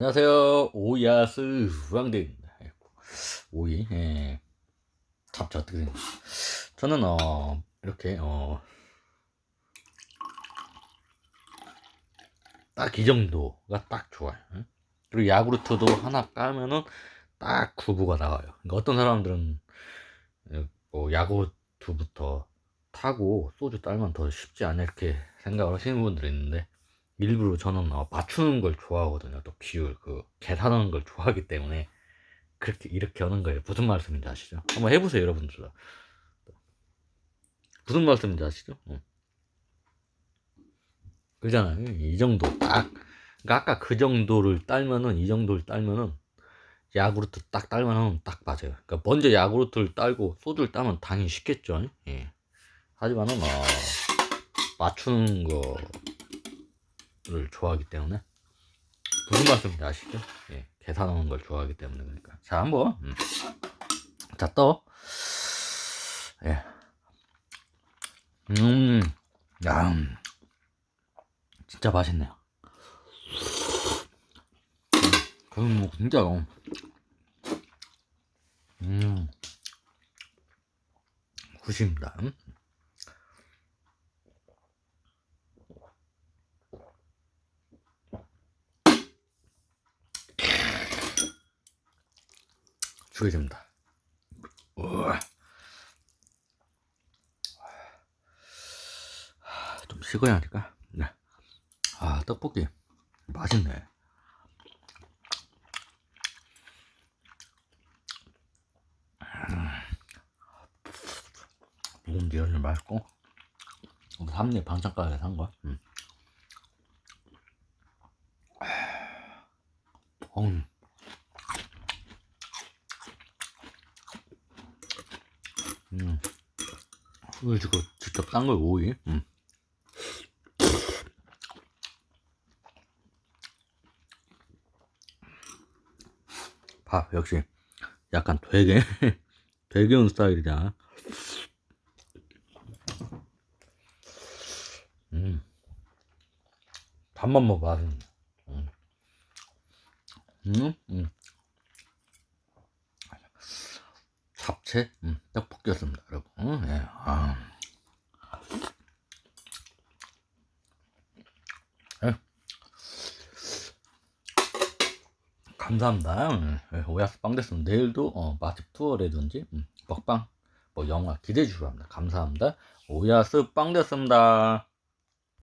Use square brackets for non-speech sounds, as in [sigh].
안녕하세요. 오야스 후왕대입니다. 오이, 예. 잡지 어떻게 되냐. 저는, 어, 이렇게, 어, 딱 이 정도가 딱 좋아요. 예? 그리고 야구르트도 하나 까면은 딱 구부가 나와요. 그러니까 어떤 사람들은, 예, 뭐, 야구르트부터 타고 소주 딸면 더 쉽지 않냐 이렇게 생각을 하시는 분들이 있는데, 일부러 저는 어, 맞추는 걸 좋아하거든요. 또 비율, 그 계산하는 걸 좋아하기 때문에 그렇게 이렇게 하는 거예요. 무슨 말씀인지 아시죠? 한번 해보세요, 여러분들. 무슨 말씀인지 아시죠? 어. 그잖아요. 이 정도 딱. 그러니까 아까 그 정도를 딸면은 이 정도를 딸면은 야구르트 딱 딸면은 딱 맞아요. 그러니까 먼저 야구르트를 딸고 소주를 따면 당연히 쉽겠죠. 예. 하지만은 어, 맞추는 거. 를 좋아하기 때문에 말씀인지 아시죠? 예, 계산하는 걸 좋아하기 때문에 그러니까 자 한번 음. 자떠 예. 음, 야, 음. 진짜 맛있네요. 그럼 뭐 진짜 어. 음, 굿입니다. 음. 죽여줍니다. 우와. 좀 식어야 하니까. 네. 아, 떡볶이. 맛있네. 묵은지 좀 맛있고. 삼립 방창가게 산 거. 음. 음. 음. 이거 지금 직접 딴걸 오이. 음. 밥 역시 약간 되게 [laughs] 되게 온 스타일이다. 음. 밥만 먹어 맛은. 음. 음. 음. 잡채 음, 떡볶이였습니다, 여러분. 음, 예. 아. 예. 감사합니다. 음, 예, 오야스 빵 됐으면 내일도 어, 맛집 투어라든지 음, 먹방, 뭐 영화 기대해 주시기 바랍니다. 감사합니다. 오야스 빵 됐습니다.